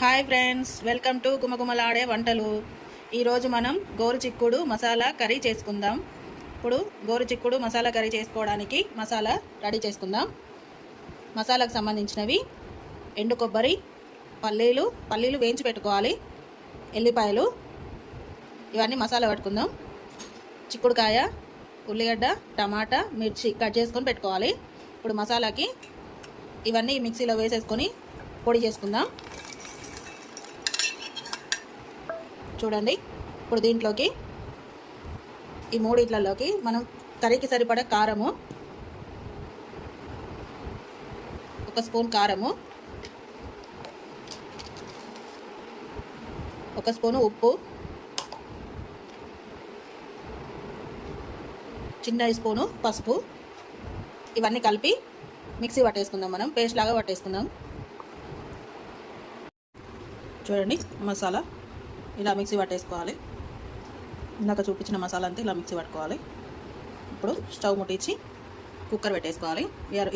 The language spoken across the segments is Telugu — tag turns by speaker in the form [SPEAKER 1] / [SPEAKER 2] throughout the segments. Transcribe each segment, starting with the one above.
[SPEAKER 1] హాయ్ ఫ్రెండ్స్ వెల్కమ్ టు గుమగుమలాడే వంటలు. ఈరోజు మనం గోరు చిక్కుడు మసాలా కర్రీ చేసుకుందాం. ఇప్పుడు గోరు చిక్కుడు మసాలా కర్రీ చేసుకోవడానికి మసాలా రెడీ చేసుకుందాం. మసాలాకు సంబంధించినవి ఎండు కొబ్బరి పల్లీలు పల్లీలు వేయించి పెట్టుకోవాలి. ఎల్లిపాయలు ఇవన్నీ మసాలా పట్టుకుందాం. చిక్కుడుకాయ ఉల్లిగడ్డ టమాటా మిర్చి కట్ చేసుకొని పెట్టుకోవాలి. ఇప్పుడు మసాలాకి ఇవన్నీ మిక్సీలో వేసేసుకొని పొడి చేసుకుందాం. చూడండి. ఇప్పుడు దీంట్లోకి ఈ మూడిట్లలోకి మనం కర్రీకి సరిపడా కారము ఒక స్పూన్ కారము ఒక స్పూను ఉప్పు చిన్న స్పూను పసుపు ఇవన్నీ కలిపి మిక్సీ పట్టేసుకుందాం మనం పేస్ట్ లాగా పట్టేసుకుందాం. చూడండి మసాలా ఇలా మిక్సీ పట్టేసుకోవాలి. ఇందాక చూపించిన మసాలా అంతా ఇలా మిక్సీ పట్టుకోవాలి. ఇప్పుడు స్టవ్ ముట్టించి కుక్కర్ పెట్టేసుకోవాలి.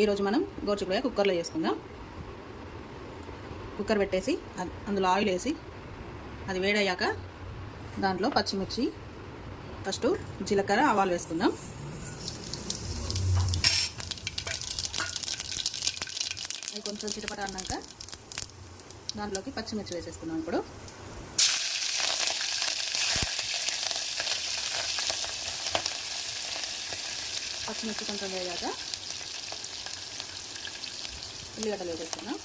[SPEAKER 1] ఈరోజు మనం గోరుచిక్కుడుకాయ కుక్కర్లో చేసుకుందాం. కుక్కర్ పెట్టేసి అందులో ఆయిల్ వేసి అది వేడయ్యాక దాంట్లో పచ్చిమిర్చి ఫస్ట్ జీలకర్ర ఆవాలు వేసుకుందాం. అవి కొంచెం చిటపట అన్నాక దాంట్లోకి పచ్చిమిర్చి వేసేసుకున్నాం ఇప్పుడు. పచ్చిమిర్చి కొంచెం వేయాక ఉల్లిగడ్డలు వేసేస్తున్నాం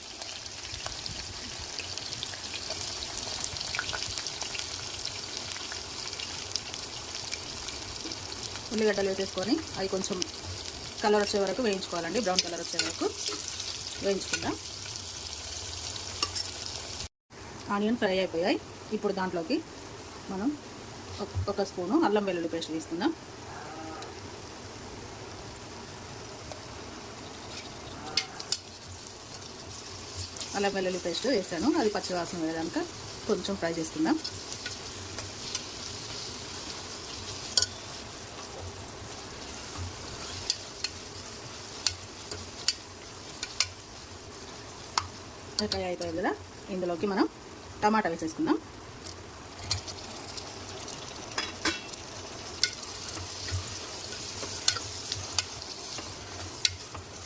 [SPEAKER 1] ఉల్లిగడ్డలు వేసేసుకొని అవి కొంచెం కలర్ వచ్చే వరకు వేయించుకోవాలండి. బ్రౌన్ కలర్ వచ్చే వరకు వేయించుకుందాం. ఆనియన్ ఫ్రై అయిపోయాయి. ఇప్పుడు దాంట్లోకి మనం ఒక- ఒక స్పూను అల్లం వెల్లుల్లి పేస్ట్ తీసుకుందాం. అల్లం వెల్లుల్లి పేస్ట్ వేసాను. అది పచ్చివాసన వేయడానికి కొంచెం ఫ్రై చేసుకుందాం. ఫ్రై అయిపోయింది కదా. ఇందులోకి మనం టమాటా వేసేసుకుందాం.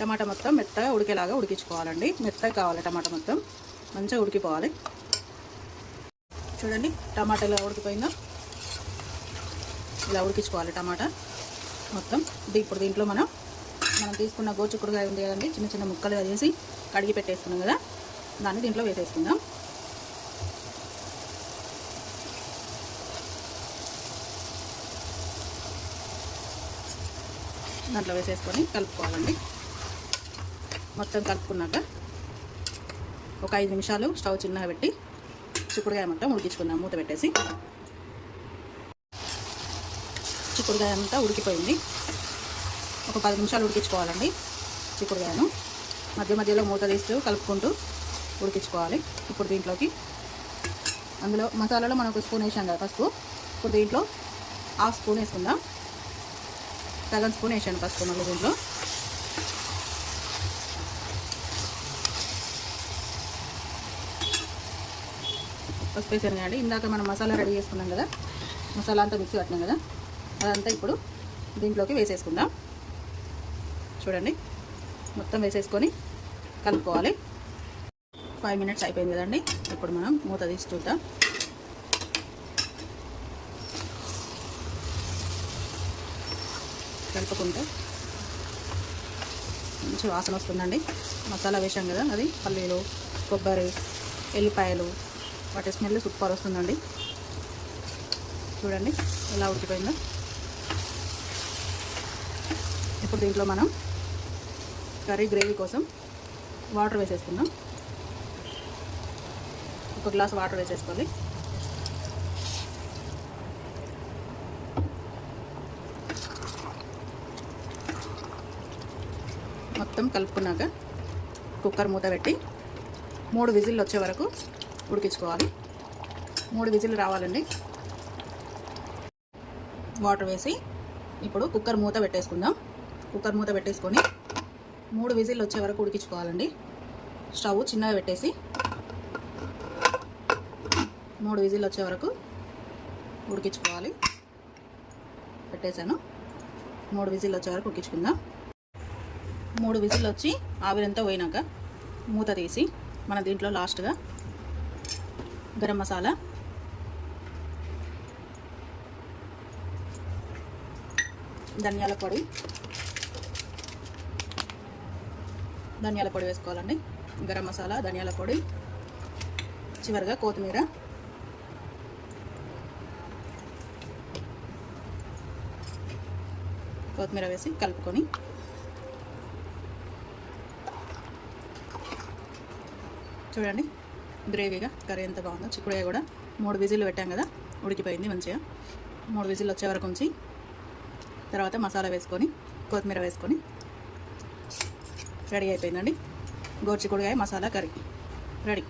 [SPEAKER 1] టమాటా మొత్తం మెత్తగా ఉడికేలాగా ఉడికించుకోవాలండి. మెత్తగా కావాలి టమాటా మొత్తం. మంచిగా ఉడికిపోవాలి. చూడండి టమాటా ఇలా ఉడికిపోయిందో. ఇలా ఉడికించుకోవాలి టమాటా మొత్తం. ఇప్పుడు దీంట్లో మనం మనం తీసుకున్న గోచుకుడుగా ఉంది కదండి చిన్న చిన్న ముక్కలుగా చేసి కడిగి పెట్టేసుకున్నాం కదా. దాన్ని దీంట్లో వేసేసుకుందాం. దాంట్లో వేసేసుకొని కలుపుకోవాలండి. మొత్తం కలుపుకున్నాక ఒక ఐదు నిమిషాలు స్టవ్ చిన్నగా పెట్టి చిక్కుడుకాయ మొత్తం ఉడికించుకుందాం మూత పెట్టేసి. చిక్కుడుకాయ అంతా ఉడికిపోయింది. ఒక పది నిమిషాలు ఉడికించుకోవాలండి చిక్కుడుకాయను. మధ్య మధ్యలో మూత తీస్తూ కలుపుకుంటూ ఉడికించుకోవాలి ఇప్పుడు దీంట్లోకి. అందులో మసాలాలో మనం ఒక స్పూన్ వేసాం కదా పసుపు. ఇప్పుడు దీంట్లో హాఫ్ స్పూన్ వేసుకుందాం. సగం స్పూన్ వేసాను పసుపు మళ్ళీ దీంట్లో. పసుపు వేసాను కానీ ఇందాక మనం మసాలా రెడీ చేసుకున్నాం కదా. మసాలా అంతా మిక్సీ పట్టినాం కదా. అదంతా ఇప్పుడు దీంట్లోకి వేసేసుకుందాం. చూడండి. మొత్తం వేసేసుకొని కలుపుకోవాలి. ఫైవ్ మినిట్స్ అయిపోయింది కదండి. ఇప్పుడు మనం మూత తీసి చూద్దాం. కలుపుకుంటే మంచి వాసన వస్తుందండి. మసాలా వేసాం కదా. అది పల్లీలు కొబ్బరి ఎల్లిపాయలు వాటి స్మెల్ సూపర్ వస్తుందండి. చూడండి ఎలా ఉడికిపోయిందో. ఇప్పుడు దీంట్లో మనం కర్రీ గ్రేవీ కోసం వాటర్ వేసేసుకుందాం. ఒక గ్లాస్ వాటర్ వేసేసుకోవాలి. మొత్తం కలుపుకున్నాక కుక్కర్ మూత పెట్టి మూడు విజిల్లు వచ్చే వరకు ఉడికించుకోవాలి. మూడు విజిల్లు రావాలండి. వాటర్ వేసి ఇప్పుడు కుక్కర్ మూత పెట్టేసుకుందాం. కుక్కర్ మూత పెట్టేసుకొని మూడు విజిల్ వచ్చే వరకు ఉడికించుకోవాలండి. స్టవ్ చిన్నగా పెట్టేసి మూడు విజిల్ వచ్చే వరకు ఉడికించుకోవాలి. పెట్టేశాను. మూడు విజిల్ వచ్చే వరకు ఉడికించుకుందాం. మూడు విజిల్ వచ్చి ఆవిరంతా పోయినాక మూత తీసి మన దీంట్లో లాస్ట్గా గరం మసాలా. ధనియాల పొడి. ధనియాల పొడి వేసుకోవాలండి. గరం మసాలా ధనియాల పొడి. చివరిగా కొత్తిమీర. కొత్తిమీర వేసి కలుపుకొని. చూడండి. గ్రేవీగా కర్రీ ఎంత బాగుందో చిక్కుడుగా కూడా మూడు విజిల్లు పెట్టాం కదా ఉడికిపోయింది మంచిగా. మూడు విజిల్లు వచ్చే వరకు ఉంచి తర్వాత మసాలా వేసుకొని కొత్తిమీర వేసుకొని రెడీ అయిపోయిందండి. గోర్చికుడుగాయ మసాలా కర్రీ. రెడీ.